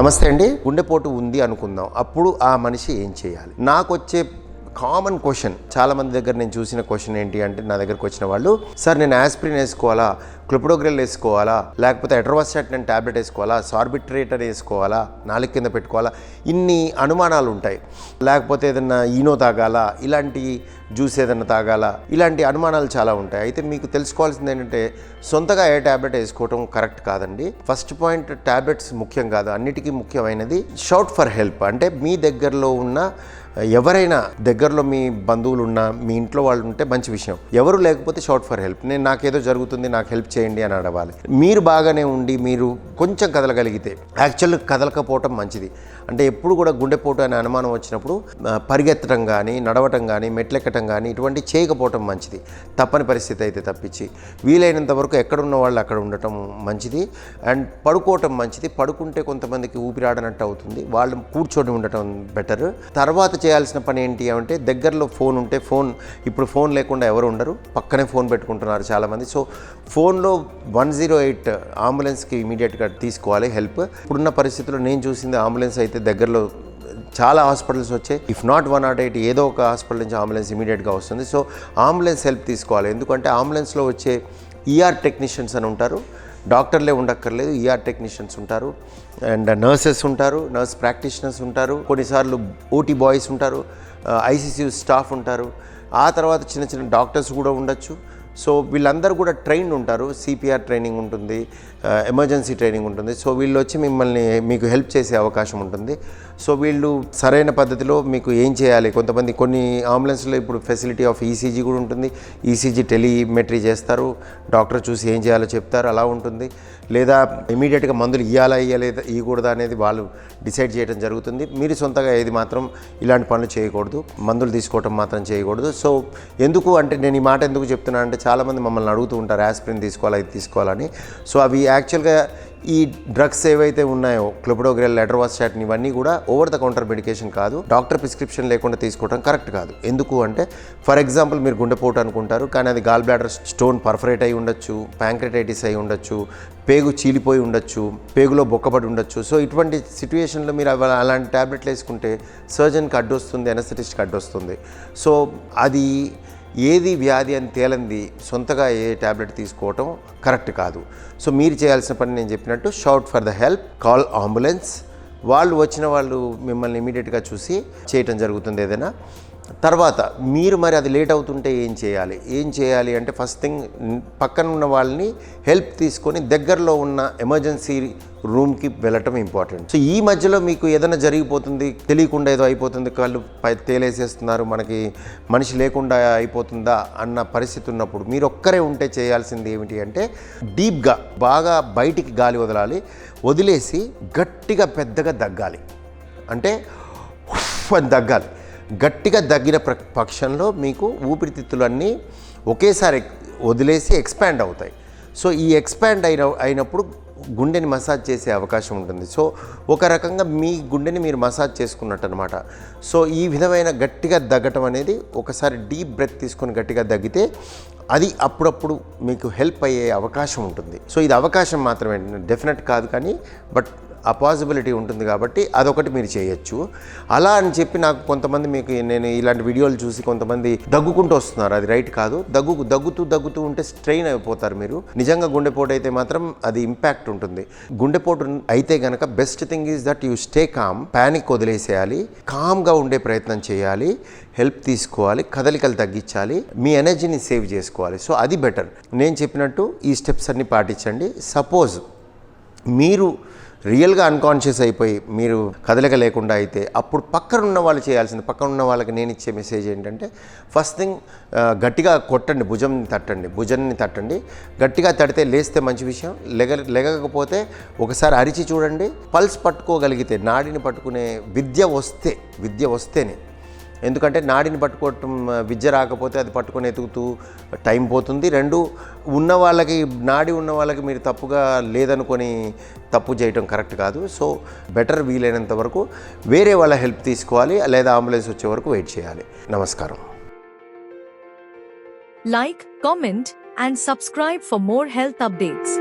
నమస్తే అండి. గుండెపోటు ఉంది అనుకుందాం. అప్పుడు ఆ మనిషి ఏం చేయాలి? నాకు వచ్చే కామన్ క్వశ్చన్ చాలా మంది దగ్గర నేను చూసిన క్వశ్చన్ ఏంటి అంటే నా దగ్గరకు వచ్చిన వాళ్ళు సార్ నేను ఆస్పిరిన్ వేసుకోవాలా? క్లిప్డోగ్రిల్ వేసుకోవాలా? లేకపోతే ఎట్రోవాస్టాట్ ట్యాబ్లెట్ వేసుకోవాలా? సార్బిట్రేటర్ వేసుకోవాలా? నాలుగు కింద పెట్టుకోవాలా? ఇన్ని అనుమానాలు ఉంటాయి లేకపోతే ఏదన్నా ఈనో తాగాల? ఇలాంటి జ్యూస్ ఏదైనా తాగాల? ఇలాంటి అనుమానాలు చాలా ఉంటాయి. అయితే మీకు తెలుసుకోవాల్సింది ఏంటంటే సొంతగా ఏ ట్యాబ్లెట్ వేసుకోవటం కరెక్ట్ కాదండి. ఫస్ట్ పాయింట్ ట్యాబ్లెట్స్ ముఖ్యం కాదు. అన్నిటికీ ముఖ్యమైనది షౌట్ ఫర్ హెల్ప్. అంటే మీ దగ్గరలో ఉన్న ఎవరైనా దగ్గరలో మీ బంధువులు ఉన్నా మీ ఇంట్లో వాళ్ళు ఉంటే మంచి విషయం. ఎవరు లేకపోతే షౌట్ ఫర్ హెల్ప్. నేను నాకేదో జరుగుతుంది నాకు హెల్ప్ చేయండి అని అడవాలి. మీరు బాగానే ఉండి మీరు కొంచెం కదలగలిగితే యాక్చువల్ కదలకపోవటం మంచిది. అంటే ఎప్పుడు కూడా గుండెపోటు అనే అనుమానం వచ్చినప్పుడు పరిగెత్తడం కానీ నడవటం కానీ మెట్లెక్కటం కానీ ఇటువంటి చేయకపోవటం మంచిది. తప్పని పరిస్థితి అయితే తప్పించి. వీలైనంత వరకు ఎక్కడున్న వాళ్ళు అక్కడ ఉండటం మంచిది. అండ్ పడుకోవటం మంచిది. పడుకుంటే కొంతమందికి ఊపిరాడనట్టు అవుతుంది. వాళ్ళు కూర్చొని ఉండటం బెటర్. తర్వాత చేయాల్సిన పని ఏంటి అంటే దగ్గరలో ఫోన్ ఉంటే ఫోన్ ఇప్పుడు ఫోన్ లేకుండా ఎవరు ఉండరు. పక్కనే ఫోన్ పెట్టుకుంటున్నారు చాలామంది. సో ఫోన్లో వన్ జీరో ఎయిట్ అంబులెన్స్కి ఇమీడియట్గా తీసుకోవాలి హెల్ప్. ఇప్పుడున్న పరిస్థితుల్లో నేను చూసింది అంబులెన్స్ అయితే దగ్గరలో చాలా హాస్పిటల్స్ వచ్చాయి. If not one not eight ఏదో ఒక హాస్పిటల్ నుంచి అంబులెన్స్ ఇమీడియట్గా వస్తుంది. సో అంబులెన్స్ హెల్ప్ తీసుకోవాలి. ఎందుకంటే అంబులెన్స్లో వచ్చే ఈఆర్ టెక్నీషియన్స్ అని ఉంటారు. డాక్టర్లే ఉండక్కర్లేదు ఈఆర్ టెక్నీషియన్స్ ఉంటారు. అండ్ నర్సెస్ ఉంటారు నర్స్ ప్రాక్టీషనర్స్ ఉంటారు కొన్నిసార్లు ఓటీ బాయ్స్ ఉంటారు ఐసీసీ స్టాఫ్ ఉంటారు. ఆ తర్వాత చిన్న చిన్న డాక్టర్స్ కూడా ఉండొచ్చు. సో వీళ్ళందరూ కూడా ట్రైన్ ఉంటారు. సిపిఆర్ ట్రైనింగ్ ఉంటుంది. ఎమర్జెన్సీ ట్రైనింగ్ ఉంటుంది. సో వీళ్ళు వచ్చి మిమ్మల్ని మీకు హెల్ప్ చేసే అవకాశం ఉంటుంది. సో వీళ్ళు సరైన పద్ధతిలో మీకు ఏం చేయాలి? కొంతమంది కొన్ని అంబులెన్స్లో ఇప్పుడు ఫెసిలిటీ ఆఫ్ ఈసీజీ కూడా ఉంటుంది. ఈసీజీ టెలిమెట్రీ చేస్తారు. డాక్టర్ చూసి ఏం చేయాలో చెప్తారు. అలా ఉంటుంది. లేదా ఇమీడియట్గా మందులు ఇవ్వాలా ఇవ్వలేదా ఇవ్వకూడదా అనేది వాళ్ళు డిసైడ్ చేయడం జరుగుతుంది. మీరు సొంతగా ఏది మాత్రం ఇలాంటి పనులు చేయకూడదు. మందులు తీసుకోవటం మాత్రం చేయకూడదు. సో ఎందుకు అంటే నేను ఈ మాట ఎందుకు చెప్తున్నాను అంటే చాలామంది మమ్మల్ని అడుగుతూ ఉంటారు ఆస్పిరిన్ తీసుకోవాలా ఇది తీసుకోవాలని సో అవి యాక్చువల్గా ఈ డ్రగ్స్ ఏవైతే ఉన్నాయో క్లోపిడోగ్రెల్ లెడర్వాస్టాటిన్ ఇవన్నీ కూడా ఓవర్ ద కౌంటర్ మెడికేషన్ కాదు. డాక్టర్ ప్రిస్క్రిప్షన్ లేకుండా తీసుకోవడం కరెక్ట్ కాదు. ఎందుకు అంటే ఫర్ ఎగ్జాంపుల్ మీరు గుండెపోటు అనుకుంటారు కానీ అది గాల్ బ్లాడర్ స్టోన్ పర్ఫరేట్ అయి ఉండొచ్చు ప్యాంక్రటైటిస్ అయి ఉండొచ్చు పేగు చీలిపోయి ఉండొచ్చు పేగులో బొక్కబడి ఉండొచ్చు. సో ఇటువంటి సిచ్యువేషన్లో మీరు అలాంటి ట్యాబ్లెట్లు వేసుకుంటే సర్జన్కి అడ్డొస్తుంది ఎనస్థెటిస్ట్కి అడ్డొస్తుంది. సో అది ఏది వ్యాధి అని తేలంది సొంతగా ఏ ట్యాబ్లెట్ తీసుకోవటం కరెక్ట్ కాదు. సో మీరు చేయాల్సిన పని నేను చెప్పినట్టు shout for the help call ambulance. వాళ్ళు వచ్చిన వాళ్ళు మిమ్మల్ని ఇమీడియట్గా చూసి చేయటం జరుగుతుంది ఏదైనా. తర్వాత మీరు మరి అది లేట్ అవుతుంటే ఏం చేయాలి? ఏం చేయాలి అంటే ఫస్ట్ థింగ్ పక్కన ఉన్న వాళ్ళని హెల్ప్ తీసుకొని దగ్గరలో ఉన్న ఎమర్జెన్సీ రూమ్కి వెళ్ళటం ఇంపార్టెంట్. సో ఈ మధ్యలో మీకు ఏదైనా జరిగిపోతుంది తెలియకుండా ఏదో అయిపోతుంది కళ్ళు పై తేలేసేస్తున్నారు మనకి మనిషి లేకుండా అయిపోతుందా అన్న పరిస్థితి ఉన్నప్పుడు మీరు ఒక్కరే ఉంటే చేయాల్సింది ఏమిటి అంటే డీప్గా బాగా బయటికి గాలి వదలాలి వదిలేసి గట్టిగా పెద్దగా దగ్గాలి. అంటే అని దగ్గాలి. గట్టిగా దగ్గిన ప్ర పక్షంలో మీకు ఊపిరితిత్తులన్నీ ఒకేసారి వదిలేసి ఎక్స్పాండ్ అవుతాయి. సో ఈ ఎక్స్పాండ్ అయిన అయినప్పుడు గుండెని మసాజ్ చేసే అవకాశం ఉంటుంది. సో ఒక రకంగా మీ గుండెని మీరు మసాజ్ చేసుకున్నట్టు అనమాట సో ఈ విధమైన గట్టిగా దగ్గటం అనేది ఒకసారి డీప్ బ్రెత్ తీసుకొని గట్టిగా దగ్గితే అది అప్పుడప్పుడు మీకు హెల్ప్ అయ్యే అవకాశం ఉంటుంది. సో ఇది అవకాశం మాత్రమే డెఫినెట్ కాదు కానీ బట్ ఆ పాసిబిలిటీ ఉంటుంది కాబట్టి అదొకటి మీరు చేయొచ్చు. అలా అని చెప్పి నాకు కొంతమంది మీకు నేను ఇలాంటి వీడియోలు చూసి కొంతమంది దగ్గుకుంటూ వస్తున్నారు. అది రైట్ కాదు. దగ్గు దగ్గుతూ దగ్గుతూ ఉంటే స్ట్రెయిన్ అయిపోతారు మీరు. నిజంగా గుండెపోటు అయితే మాత్రం అది ఇంపాక్ట్ ఉంటుంది. గుండెపోటు అయితే గనక best thing is that you stay calm panic వదిలేసేయాలి కామ్గా ఉండే ప్రయత్నం చేయాలి హెల్ప్ తీసుకోవాలి కదలికలు తగ్గించాలి మీ ఎనర్జీని సేవ్ చేసుకోవాలి. సో అది బెటర్. నేను చెప్పినట్టు ఈ స్టెప్స్ అన్ని పాటించండి. సపోజ్ మీరు రియల్గా అన్కాన్షియస్ అయిపోయి మీరు కదలిక లేకుండా అయితే అప్పుడు పక్కన ఉన్న వాళ్ళు చేయాల్సింది పక్కన ఉన్న వాళ్ళకి నేను ఇచ్చే మెసేజ్ ఏంటంటే ఫస్ట్ థింగ్ గట్టిగా కొట్టండి భుజం తట్టండి భుజాన్ని తట్టండి. గట్టిగా తడితే లేస్తే మంచి విషయం లెగ లెగకపోతే ఒకసారి అరిచి చూడండి. పల్స్ పట్టుకోగలిగితే నాడిని పట్టుకునే విద్య వస్తే విద్య వస్తేనే ఎందుకంటే నాడిని పట్టుకోవటం విద్య రాకపోతే అది పట్టుకొని ఎతుకుతూ టైం పోతుంది. రెండు ఉన్న వాళ్ళకి నాడి ఉన్న వాళ్ళకి మీరు తప్పుగా లేదనుకొని తప్పు చేయటం కరెక్ట్ కాదు. సో బెటర్ వీలైనంత వరకు వేరే వాళ్ళ హెల్ప్ తీసుకోవాలి లేదా అంబులెన్స్ వచ్చే వరకు వెయిట్ చేయాలి. నమస్కారం. Like comment and subscribe for more health updates